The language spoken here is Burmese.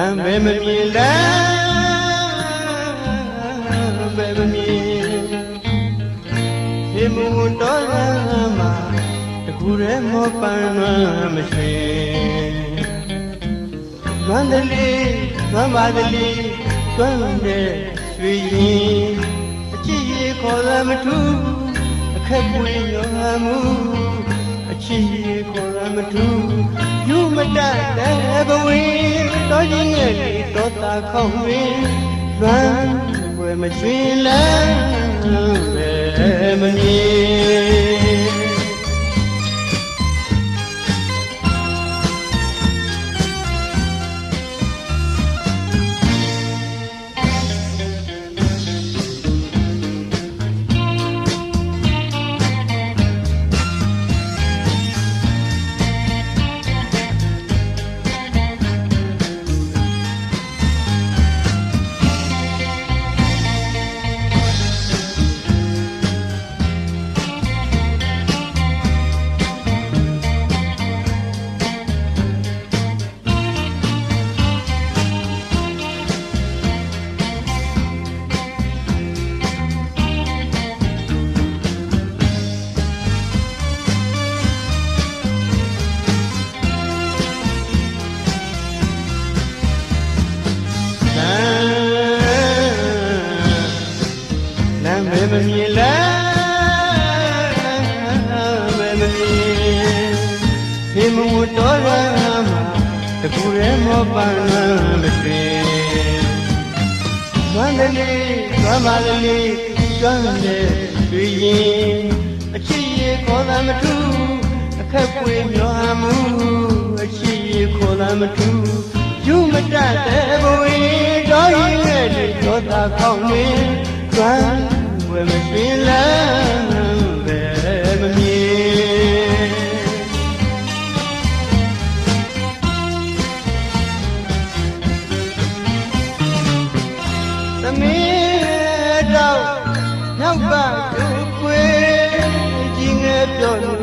လမ်းပဲမမြင်လမ်းပဲမမြင်ဒီမူတော်ရမှာတကူရဲမောပန်းမရှိမန္တလေးမမန္တလေးတွန်းတဲ့ရွှေရင်အချစ်ရေခေါ်လာမထူးအခက်ပွေရောဟမှု အချစ်ရေခေါ်လာမထူးယူမတတ်တဲ့ဘဝင်းတော်ကြီးရဲ့လေတော်တာခေါင်းတွင်လွမ်းွယ်မရွှင်လန်းပဲမမြင် မ်းလမ်းပဲမမြင်လမ်းပဲမမြင်ဖေမဝတော်ရမှာတကူရဲမောပန်းမရှိမန္တလေးသွားပါလေးကျွမ်းတဲ့တွေ့ရင်အချစ်ရေခေါ်လာမထူးအခက်ပွေမျောမှုအချစ်ရေခေါ်လာမထူးယူမတတ်တဲ့ဘဝတော်ရင်ရဲ့လေတော်တာခေါင်းတွင်ကျွမ်းဝယ်မရှင်လန်း မင်းတော့နောက်ကသူကွေးကြီးငယ်ပြော